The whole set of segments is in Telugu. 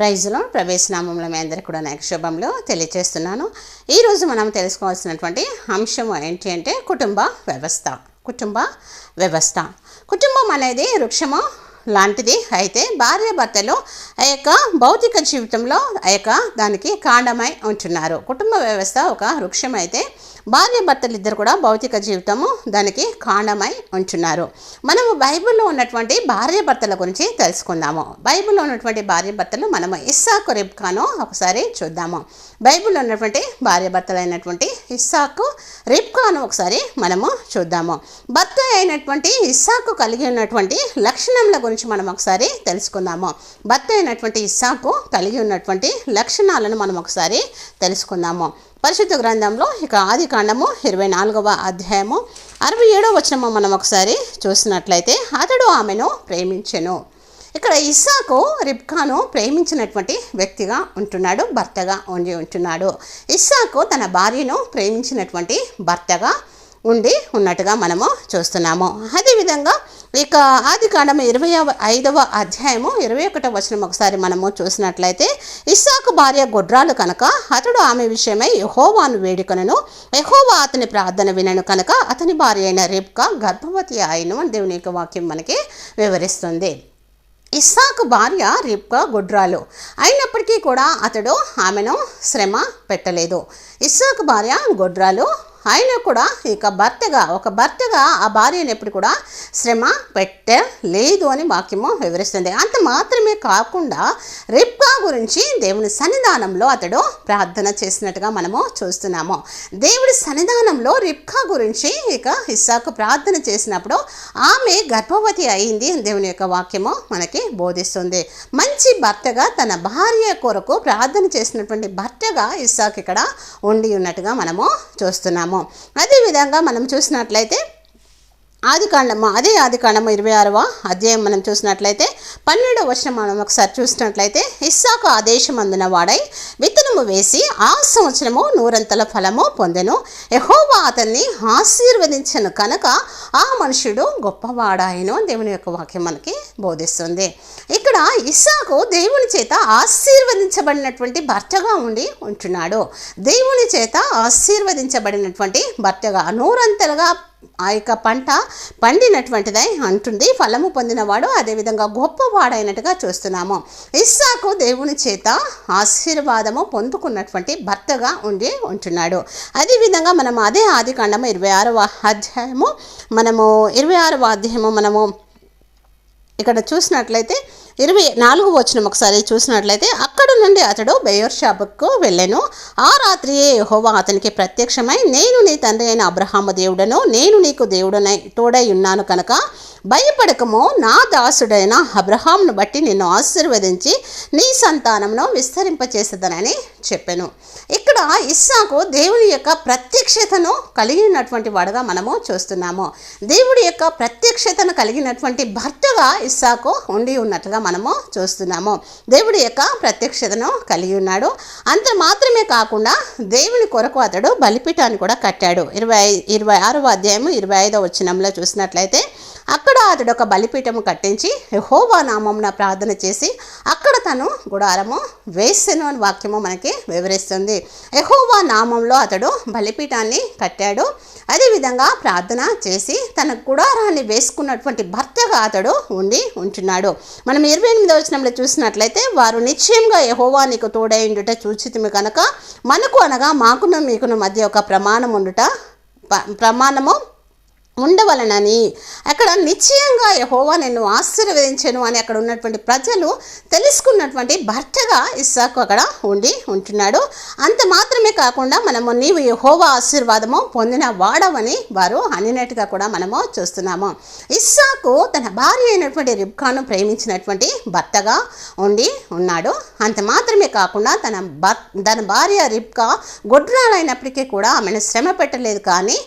ప్రైజ్లో ప్రవేశనామంలో మీ అందరికీ కూడా నాకు శుభంలో తెలియజేస్తున్నాను ఈరోజు మనం తెలుసుకోవాల్సినటువంటి అంశం ఏంటి అంటే కుటుంబ వ్యవస్థ. కుటుంబ వ్యవస్థ. కుటుంబం అనేది వృక్షము లాంటిది. అయితే భార్యాభర్తలు ఆ యొక్క భౌతిక జీవితంలో ఆ యొక్క దానికి కాండమై ఉంటున్నారు. కుటుంబ వ్యవస్థ ఒక వృక్షం అయితే భార్యాభర్తలు ఇద్దరు కూడా భౌతిక జీవితము దానికి కాండమై ఉంటున్నారు మనము బైబిల్లో ఉన్నటువంటి భార్యాభర్తల గురించి తెలుసుకుందాము. బైబిల్లో ఉన్నటువంటి భార్యాభర్తలు మనము ఇస్సాకు రిబ్కాను ఒకసారి చూద్దాము. బైబిల్లో ఉన్నటువంటి భార్యాభర్తలైనటువంటి ఇస్సాకు రిబ్కాను ఒకసారి మనము చూద్దాము. భర్త అయినటువంటి ఇస్సాకు కలిగి ఉన్నటువంటి లక్షణముల గురించి మనం ఒకసారి తెలుసుకుందాము. భర్త అయినటువంటి ఇస్సాకు కలిగి ఉన్నటువంటి లక్షణాలను మనం ఒకసారి తెలుసుకుందాము. పరిశుద్ధ గ్రంథంలో ఇక ఆది కాండము ఇరవై నాలుగవ అధ్యాయము. అరవై ఏడవ వచనము మనం ఒకసారి చూసినట్లయితే అతడు ఆమెను ప్రేమించెను. ఇక్కడ ఇస్సాకు రిబ్కాను ప్రేమించినటువంటి వ్యక్తిగా ఉంటున్నాడు భర్తగా ఉండి ఉంటున్నాడు. ఇస్సాకు తన భార్యను ప్రేమించినటువంటి భర్తగా ఉండి ఉన్నట్టుగా మనము చూస్తున్నాము. అదేవిధంగా ఇక ఆది కాండము ఇరవై ఐదవ అధ్యాయము ఇరవై ఒకటవ వచనం ఒకసారి మనము చూసినట్లయితే ఇస్సాకు భార్య గొడ్రాలు కనుక అతడు ఆమె విషయమై యహోవాను వేడుకనను. యహోవా అతని ప్రార్థన వినను కనుక అతని భార్య అయిన రేపుగా గర్భవతి అయిన అని దేవుని యొక్క వాక్యం మనకి వివరిస్తుంది. ఇస్సాకు భార్య రిప్కా గుడ్రాలు అయినప్పటికీ కూడా అతడు ఆమెను శ్రమ పెట్టలేదు. ఇస్సాకు భార్య గుడ్రాలు ఆయన కూడా ఇక భర్తగా ఒక భర్తగా ఆ భార్యను ఎప్పుడు కూడా శ్రమ పెట్టలేదు అని వాక్యము వివరిస్తుంది. అంత మాత్రమే కాకుండా రిప్కా గురించి దేవుని సన్నిధానంలో అతడు ప్రార్థన చేసినట్టుగా మనము చూస్తున్నాము. దేవుడి సన్నిధానంలో రిప్కా గురించి ఇక ఇస్సాకు ప్రార్థన చేసినప్పుడు ఆమె గర్భవతి అయింది దేవుని యొక్క వాక్యము మనకి బోధిస్తుంది. మంచి భర్తగా తన భార్య కొరకు ప్రార్థన చేసినటువంటి భర్తగా ఇస్సాక్ ఇక్కడ ఉండి ఉన్నట్టుగా మనము చూస్తున్నాము. అదేవిధంగా మనం చూసినట్లయితే ఆది కాండము అదే ఆది కాండము ఇరవై ఆరవ అధ్యాయం మనం చూసినట్లయితే పన్నెండవ వర్షం మనం ఒకసారి చూసినట్లయితే ఇస్సాకు ఆదేశం అందున వాడై విత్తనము వేసి ఆ సంవత్సరము నూరంతల ఫలము పొందెను. యహోవా అతన్ని ఆశీర్వదించను కనుక ఆ మనుషుడు గొప్పవాడాయను దేవుని యొక్క వాక్యం మనకి బోధిస్తుంది. ఇక్కడ ఇస్సాకు దేవుని చేత ఆశీర్వదించబడినటువంటి భర్తగా ఉండి ఉంటున్నాడు. దేవుని చేత ఆశీర్వదించబడినటువంటి భర్తగా నూరంతలుగా ఆ యొక్క పంట పండినటువంటిదై అంటుంది. ఫలము పొందినవాడు అదేవిధంగా గొప్పవాడైనట్టుగా చూస్తున్నాము. ఇస్సాకు దేవుని చేత ఆశీర్వాదము పొందుకున్నటువంటి భర్తగా ఉండి ఉంటున్నాడు. అదేవిధంగా మనం అదే ఆది కాండము ఇరవై ఆరవ అధ్యాయము మనము ఇరవై ఆరవ అధ్యాయము మనము ఇక్కడ చూసినట్లయితే ఇరవై నాలుగు వచ్చిన ఒకసారి చూసినట్లయితే అక్కడ నుండి అతడు బెయోర్ షాపుకు వెళ్ళాను. ఆ రాత్రియే యహోవా అతనికి ప్రత్యక్షమై నేను నీ తండ్రి అయిన అబ్రహామ దేవుడను నేను నీకు దేవుడనై తోడై ఉన్నాను కనుక భయపడకము. నా దాసుడైన అబ్రహాంను బట్టి నిన్ను ఆశీర్వదించి నీ సంతానంను విస్తరింపచేసేదనని చెప్పాను. ఇక్కడ ఇస్సాకు దేవుని యొక్క ప్రత్యక్షతను కలిగినటువంటి వాడుగా మనము చూస్తున్నాము. దేవుడి యొక్క ప్రత్యక్షతను కలిగినటువంటి భర్తగా ఇస్సాకు ఉండి ఉన్నట్టుగా మనము చూస్తున్నాము. దేవుడి యొక్క ప్రత్యక్షతను కలిగి ఉన్నాడు. అంత మాత్రమే కాకుండా దేవుని కొరకు అతడు బలిపీఠాన్ని కూడా కట్టాడు. ఇరవై ఇరవై ఆరవ అధ్యాయము ఇరవై ఐదవ వచ్చినంలో చూసినట్లయితే అక్కడ అతడు ఒక బలిపీఠము కట్టించి హోవా నామంన ప్రార్థన చేసి తను గుడారము వేసెను అని వాక్యము మనకి వివరిస్తుంది. ఎహోవా నామంలో అతడు బలిపీఠాన్ని కట్టాడు. అదేవిధంగా ప్రార్థన చేసి తన గుడారాన్ని వేసుకున్నటువంటి భర్తగా అతడు ఉండి ఉంటున్నాడు. మనం ఇరవై ఎనిమిదవ వచనంలో చూసినట్లయితే వారు నిశ్చయంగా ఎహోవా నీకు తోడైండుట చూచితిమి కనుక మనకు అనగా మాకును మీకును మధ్య ఒక ప్రమాణం ఉండుట ప్రమాణము ఉండవలనని. అక్కడ నిశ్చయంగా యహోవా నిన్ను ఆశీర్వదించను అని అక్కడ ఉన్నటువంటి ప్రజలు తెలుసుకున్నటువంటి భర్తగా ఇస్సాకు అక్కడ ఉండి ఉంటున్నాడు. అంత మాత్రమే కాకుండా మనము నీవు యహోవా ఆశీర్వాదము పొందిన వాడవని వారు అనినట్టుగా కూడా మనము చూస్తున్నాము. ఇస్సాకు తన భార్య అయినటువంటి రిబ్కాను ప్రేమించినటువంటి భర్తగా ఉండి ఉన్నాడు. అంత మాత్రమే కాకుండా తన భర్ తన భార్య రిబ్కా గొడ్రాలైనప్పటికీ కూడా ఆమెను శ్రమ పెట్టలేదు కానీ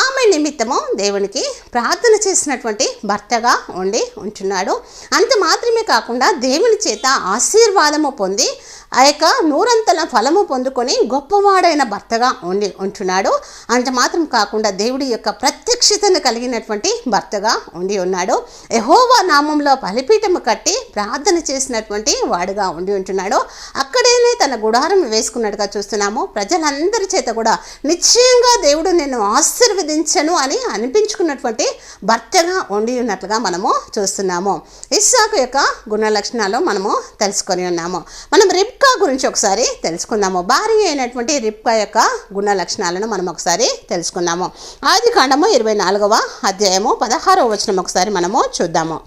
ఆమె నిమిత్తము దేవునికి ప్రార్థన చేసినటువంటి భర్తగా ఉండి ఉంటున్నాడు. అంత మాత్రమే కాకుండా దేవుని చేత ఆశీర్వాదము పొంది ఆ యొక్క నూరంతల ఫలము పొందుకొని గొప్పవాడైన భర్తగా ఉండి ఉంటున్నాడు. అంత మాత్రం కాకుండా దేవుడి యొక్క ప్రత్యక్షతను కలిగినటువంటి భర్తగా ఉండి ఉన్నాడు. యహోవా నామంలో బలిపీఠము కట్టి ప్రార్థన చేసినటువంటి వాడుగా ఉండి ఉంటున్నాడు. అక్కడేనే తన గుడారం వేసుకున్నట్టుగా చూస్తున్నాము. ప్రజలందరి చేత కూడా నిశ్చయంగా దేవుడు నేను ఆశీర్వదించను అని అనిపించుకున్నటువంటి భర్తగా ఉండి ఉన్నట్లుగా మనము చూస్తున్నాము. ఇస్సాకు యొక్క గుణ లక్షణాలు మనము తెలుసుకొని ఉన్నాము. మనం రిప్కా గురించి ఒకసారి తెలుసుకుందాము. భార్య అయినటువంటి రిప్కా యొక్క గుణ లక్షణాలను మనం ఒకసారి తెలుసుకుందాము. ఆది కాండము ఇరవై నాలుగవ అధ్యాయము పదహారవ వచనం ఒకసారి మనము చూద్దాము.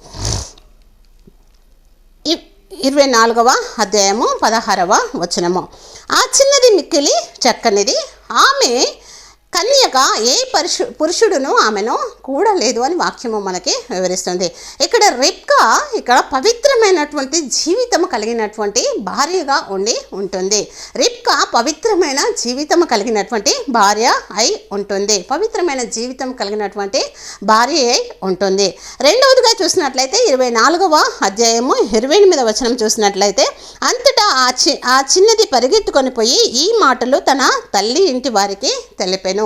ఇ- ఇరవై నాలుగవ అధ్యాయము పదహారవ వచనము. ఆ చిన్నది మిక్కిలి చక్కనిది. ఆమె కన్యక ఏ పరుషు పురుషుడును ఆమెను కూడలేదు అని వాక్యము మనకి వివరిస్తుంది. ఇక్కడ రిప్కా ఇక్కడ పవిత్రమైనటువంటి జీవితం కలిగినటువంటి భార్యగా ఉండి ఉంటుంది. రిప్కా పవిత్రమైన జీవితం కలిగినటువంటి భార్య అయి ఉంటుంది. పవిత్రమైన జీవితం కలిగినటువంటి భార్య అయి ఉంటుంది. రెండవదిగా చూసినట్లయితే ఇరవై నాలుగవ అధ్యాయము ఇరవై ఎనిమిదవ వచనం చూసినట్లయితే అంతటా ఆ చి ఆ చిన్నది పరిగెత్తుకొని పోయి ఈ మాటలు తన తల్లి ఇంటి వారికి తెలిపెను.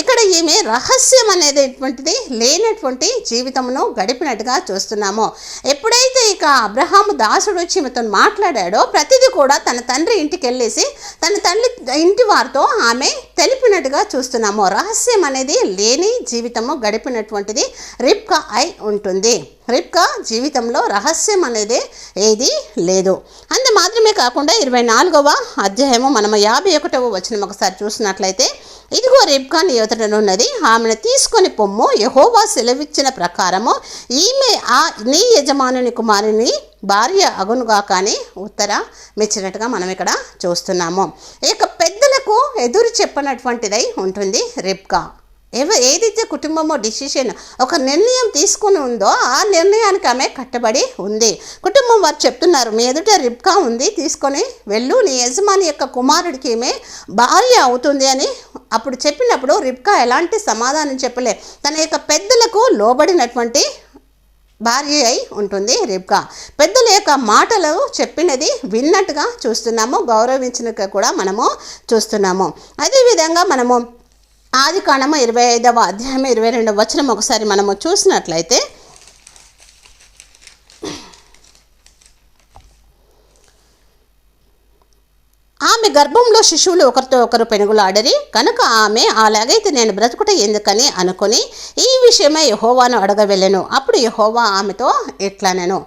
ఇక్కడ ఈమె రహస్యం అనేటువంటిది లేనటువంటి జీవితమును గడిపినట్టుగా చూస్తున్నాము. ఎప్పుడైతే ఇక అబ్రహాం దాసుడు వచ్చి ఈమెతో మాట్లాడాడో ప్రతిదీ కూడా తన తండ్రి ఇంటికి వెళ్ళేసి తన తల్లి ఇంటి వారితో ఆమె తెలిపినట్టుగా చూస్తున్నాము. రహస్యం అనేది లేని జీవితము గడిపినటువంటిది రిప్కా అయి ఉంటుంది. రిప్కా జీవితంలో రహస్యం అనేది ఏది లేదు. అంత మాత్రమే కాకుండా ఇరవై నాలుగవ అధ్యాయము మనము యాభై ఒకటవ వచ్చిన ఒకసారి చూసినట్లయితే ఇదిగో రిబ్కా నీ ఆమెను తీసుకొని పొమ్ము. యహోవా సెలవిచ్చిన ప్రకారము ఈమె ఆ నీ యజమానుని కుమారుని భార్య అగునుగా కానీ ఉత్తర మెచ్చినట్టుగా మనం ఇక్కడ చూస్తున్నాము. ఇక పెద్దలకు ఎదురు చెప్పనటువంటిదై ఉంటుంది రిబ్కా. ఎవ ఏదైతే కుటుంబమో డిసిషన్ ఒక నిర్ణయం తీసుకుని ఉందో ఆ నిర్ణయానికి ఆమె కట్టబడి ఉంది. కుటుంబం వారు చెప్తున్నారు మీ ఎదుట రిబ్కా ఉంది తీసుకొని వెళ్ళు. నీ యజమాని యొక్క కుమారుడికి ఈమె భార్య అవుతుంది అని అప్పుడు చెప్పినప్పుడు రిబ్కా ఎలాంటి సమాధానం చెప్పలే. తన యొక్క పెద్దలకు లోబడినటువంటి భార్య అయి ఉంటుంది రిబ్కా. పెద్దల యొక్క మాటలు చెప్పినది విన్నట్టుగా చూస్తున్నాము గౌరవించినట్టుగా కూడా మనము చూస్తున్నాము. అదేవిధంగా మనము ఆది కాండము ఇరవై ఐదవ అధ్యాయం ఇరవై రెండవ వచనం ఒకసారి మనము చూసినట్లయితే ఆమె గర్భంలో శిశువులు ఒకరితో ఒకరు పెనుగులాడరి కనుక ఆమె అలాగైతే నేను బ్రతుకుట ఎందుకని అనుకొని ఈ విషయమై యహోవాను అడగవెళ్ళెను. అప్పుడు యహోవా ఆమెతో ఇట్లనెను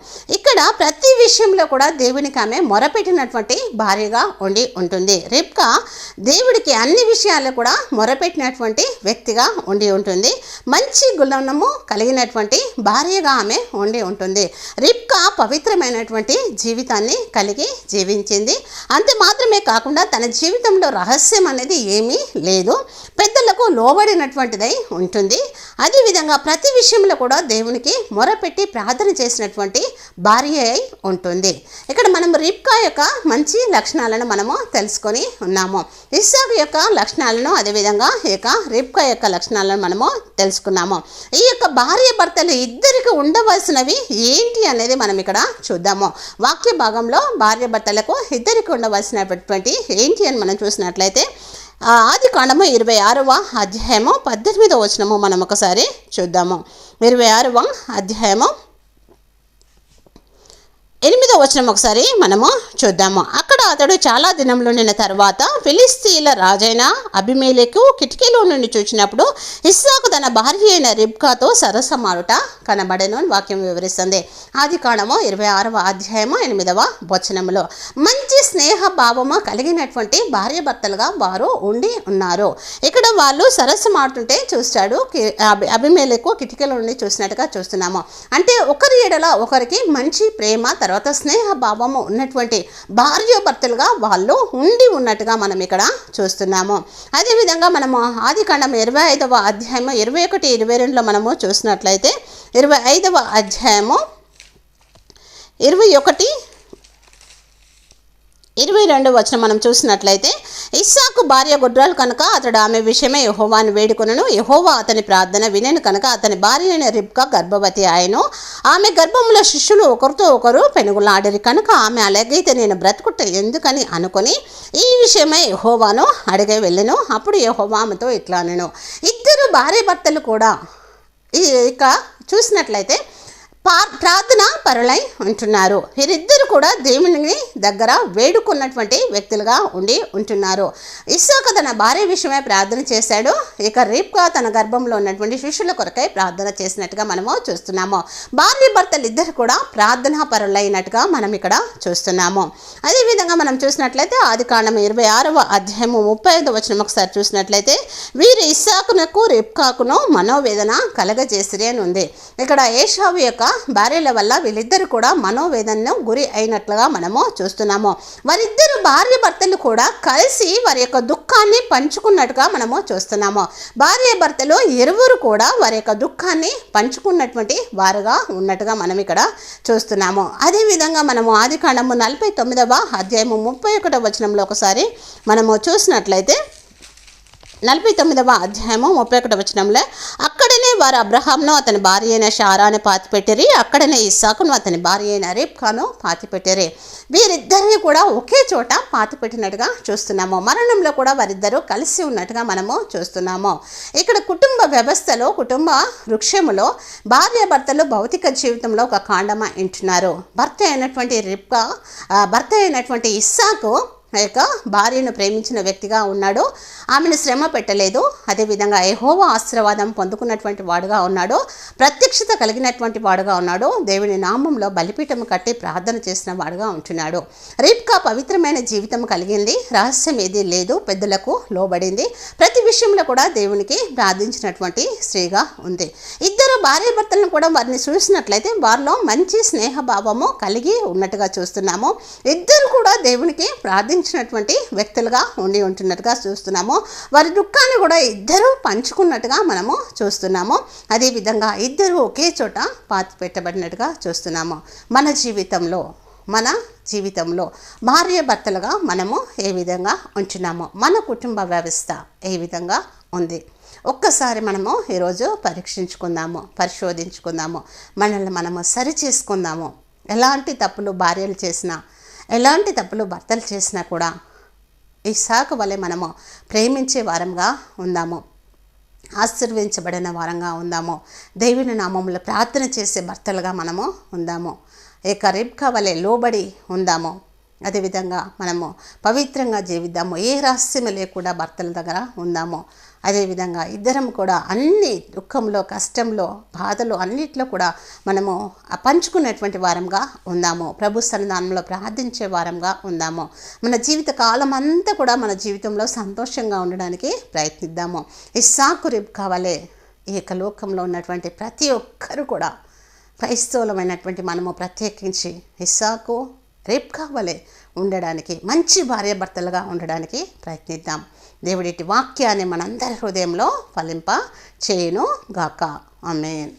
ఇక్కడ ప్రతి విషయంలో కూడా దేవునికి ఆమె మొరపెట్టినటువంటి భార్యగా ఉండి ఉంటుంది. రిప్కా దేవుడికి అన్ని విషయాలు కూడా మొరపెట్టినటువంటి వ్యక్తిగా ఉండి ఉంటుంది. మంచి గుణము కలిగినటువంటి భార్యగా ఆమె ఉండి ఉంటుంది. రిప్కా పవిత్రమైనటువంటి జీవితాన్ని కలిగి జీవించింది. అంతే విషయమే కాకుండా తన జీవితంలో రహస్యం అనేది ఏమీ లేదు. పెద్దలకు లోబడినటువంటిదై ఉంటుంది. అదేవిధంగా ప్రతి విషయంలో కూడా దేవునికి మొరపెట్టి ప్రార్థన చేసినటువంటి భార్య అయి ఉంటుంది. ఇక్కడ మనం రిప్కా యొక్క మంచి లక్షణాలను మనము తెలుసుకొని ఉన్నాము. ఇస్సాకు యొక్క లక్షణాలను అదేవిధంగా ఈ యొక్క రిప్కా యొక్క లక్షణాలను మనము తెలుసుకున్నాము. ఈ యొక్క భార్య భర్తలు ఇద్దరికి ఉండవలసినవి ఏంటి అనేది మనం ఇక్కడ చూద్దాము. వాక్య భాగంలో భార్య భర్తలకు ఇద్దరికి ఉండవలసినటువంటి ఏంటి అని మనం చూసినట్లయితే ఆది కాండము ఇరవై ఆరవ అధ్యాయము పద్దెనిమిదవ వచనము మనం ఒకసారి చూద్దాము. ఇరవై ఆరవ అధ్యాయము ఎనిమిదో వచనం ఒకసారి మనము చూద్దాము. అక్కడ అతడు చాలా దినంలో నిన్న తర్వాత ఫిలిస్తీన్ల రాజైన అభిమేలకు కిటికీలో నుండి చూసినప్పుడు ఇస్సాకు తన భార్య అయిన రిబ్కాతో సరసమాడుట కనబడను అని వాక్యం వివరిస్తుంది. ఆది కాండము ఇరవై ఆరవ అధ్యాయము ఎనిమిదవ వచనములో. మంచి స్నేహ భావము కలిగినటువంటి భార్య భర్తలుగా వారు ఉండి ఉన్నారు. ఇక్కడ వాళ్ళు సరసమాడుతుంటే చూస్తాడు అభిమేలకు కిటికీలో నుండి చూసినట్టుగా చూస్తున్నాము. అంటే ఒకరి ఎడల ఒకరికి మంచి ప్రేమ తర్వాత స్నేహ భావము ఉన్నటువంటి భార్యాభర్తలుగా వాళ్ళు ఉండి ఉన్నట్టుగా మనం ఇక్కడ చూస్తున్నాము. అదేవిధంగా మనము ఆది కాండం ఇరవై ఐదవ అధ్యాయము ఇరవై ఒకటి ఇరవై రెండులో మనము చూసినట్లయితే ఇరవై ఐదవ అధ్యాయము ఇరవై ఒకటి ఇరవై రెండు వచనం మనం చూసినట్లయితే ఇస్సాకు భార్య గొడ్రాలు కనుక అతడు ఆమె విషయమే యహోవాను వేడుకొనను. యహోవా అతని ప్రార్థన వినను కనుక అతని భార్య అయిన రిబ్కా గర్భవతి ఆయను ఆమె గర్భంలో శిష్యులు ఒకరితో ఒకరు పెనుగులాడిరి కనుక ఆమె అలాగైతే నేను బ్రతుకుట ఎందుకని అనుకొని ఈ విషయమై యహోవాను అడిగే వెళ్ళను. అప్పుడు యహోవా ఆమెతో ఇట్లా నేను ఇద్దరు భార్య భర్తలు కూడా ఇక చూసినట్లయితే ప్రార్థన పరులై ఉంటున్నారు. వీరిద్దరు కూడా దేవుని దగ్గర వేడుకున్నటువంటి వ్యక్తులుగా ఉండి ఉంటున్నారు. ఇస్సాక తన భార్య విషయమై ప్రార్థన చేశాడు. ఇక రీప్గా తన గర్భంలో ఉన్నటువంటి శిష్యుల కొరకై ప్రార్థన చేసినట్టుగా మనము చూస్తున్నాము. భార్య భర్తలు ఇద్దరు కూడా ప్రార్థనా పరులైనట్టుగా మనం ఇక్కడ చూస్తున్నాము. అదేవిధంగా మనం చూసినట్లయితే ఆది కాండం ఇరవై ఆరవ అధ్యాయము ముప్పై ఐదు వచ్చిన ఒకసారి చూసినట్లయితే వీరు ఇస్సాకునకు రిప్కాకును మనోవేదన కలగజేసిరి అని ఉంది. ఇక్కడ ఏషావు యొక్క భార్యల వల్ల వీళ్ళిద్దరు కూడా మనోవేదనను గురి అయినట్లుగా మనము చూస్తున్నాము. వారిద్దరు భార్య భర్తలు కూడా కలిసి వారి యొక్క దుఃఖాన్ని పంచుకున్నట్టుగా మనము చూస్తున్నాము. భార్య భర్తలు ఇరువురు కూడా వారి యొక్క దుఃఖాన్ని పంచుకున్నటువంటి వారుగా ఉన్నట్టుగా మనం ఇక్కడ చూస్తున్నాము. అదేవిధంగా మనము ఆది కాండము నలభై తొమ్మిదవ అధ్యాయము ముప్పై ఒకటవ వచనంలో ఒకసారి మనము చూసినట్లయితే నలభై తొమ్మిదవ అధ్యాయము ముప్పై ఒకటి వచనంలో అక్కడనే వారు అబ్రహాంను అతని భార్య అయిన షారాను పాతిపెట్టిరి అక్కడనే ఇస్సాకును అతని భార్య అయిన రేప్కాను పాతిపెట్టిరి. వీరిద్దరిని కూడా ఒకే చోట పాతిపెట్టినట్టుగా చూస్తున్నాము. మరణంలో కూడా వారిద్దరూ కలిసి ఉన్నట్టుగా మనము చూస్తున్నాము. ఇక్కడ కుటుంబ వ్యవస్థలో కుటుంబ వృక్షములో భార్య భర్తలు భౌతిక జీవితంలో ఒక కాండమ ఇంటున్నారు భర్త అయినటువంటి రిప్కా భర్త అయినటువంటి ఇస్సాకు యొక్క భార్యను ప్రేమించిన వ్యక్తిగా ఉన్నాడు. ఆమెను శ్రమ పెట్టలేదు. అదేవిధంగా ఎహోవా ఆశీర్వాదం పొందుకున్నటువంటి వాడుగా ఉన్నాడు. ప్రత్యక్షత కలిగినటువంటి వాడుగా ఉన్నాడు. దేవుని నామంలో బలిపీఠం కట్టి ప్రార్థన చేసిన వాడుగా ఉంటున్నాడు. రీప్కా పవిత్రమైన జీవితం కలిగింది. రహస్యం ఏది లేదు. పెద్దలకు లోబడింది. ప్రతి విషయంలో కూడా దేవునికి ప్రార్థించినటువంటి స్త్రీగా ఉంది. ఇద్దరు భార్య భర్తలను కూడా వారిని చూసినట్లయితే వారిలో మంచి స్నేహభావము కలిగి ఉన్నట్టుగా చూస్తున్నాము. ఇద్దరు కూడా దేవునికి ప్రార్థించినటువంటి వ్యక్తులుగా ఉండి ఉంటున్నట్టుగా చూస్తున్నాము. వారి దుఃఖాన్ని కూడా ఇద్దరు పంచుకున్నట్టుగా మనము చూస్తున్నాము. అదేవిధంగా ఇద్దరు ఒకే చోట పాతి పెట్టబడినట్టుగా చూస్తున్నాము. మన జీవితంలో మన జీవితంలో భార్య భర్తలుగా మనము ఏ విధంగా ఉంచున్నాము మన కుటుంబ వ్యవస్థ ఏ విధంగా ఉంది? ఒక్కసారి మనము ఈరోజు పరీక్షించుకుందాము పరిశోధించుకుందాము మనల్ని మనము సరి చేసుకుందాము ఎలాంటి తప్పులు భార్యలు చేసినా ఎలాంటి తప్పులు భర్తలు చేసినా కూడా ఈ సాకు వలె మనము ప్రేమించే వారంగా ఉందాము. ఆశీర్వించబడిన వారంగా ఉందాము. దేవుని నామంలో ప్రార్థన చేసే భర్తలుగా మనము ఉందాము. ఇక రిబ్కా వలె లోబడి ఉందాము. అదేవిధంగా మనము పవిత్రంగా జీవిద్దాము. ఏ రహస్యం లేకుండా భర్తల దగ్గర ఉందాము. అదేవిధంగా ఇద్దరం కూడా అన్ని దుఃఖంలో కష్టంలో బాధలు అన్నిట్లో కూడా మనము పంచుకున్నటువంటి వారంగా ఉందాము. ప్రభు సన్నిధానంలో ప్రార్థించే వారంగా ఉందాము. మన జీవిత కాలం అంతా కూడా మన జీవితంలో సంతోషంగా ఉండడానికి ప్రయత్నిద్దాము. ఇస్సాకు రిబ్ కావాలే. ఈ యొక్క లోకంలో ఉన్నటువంటి ప్రతి ఒక్కరు కూడా క్రైస్తవులమైనటువంటి మనము ప్రత్యేకించి ఇస్సాకు రేపు వలె ఉండడానికి మంచి భార్యాభర్తలుగా ఉండడానికి ప్రయత్నిద్దాం. దేవుడిటి వాక్యాన్ని మనందరి హృదయంలో ఫలింప చేయను గాక ఆమేన్.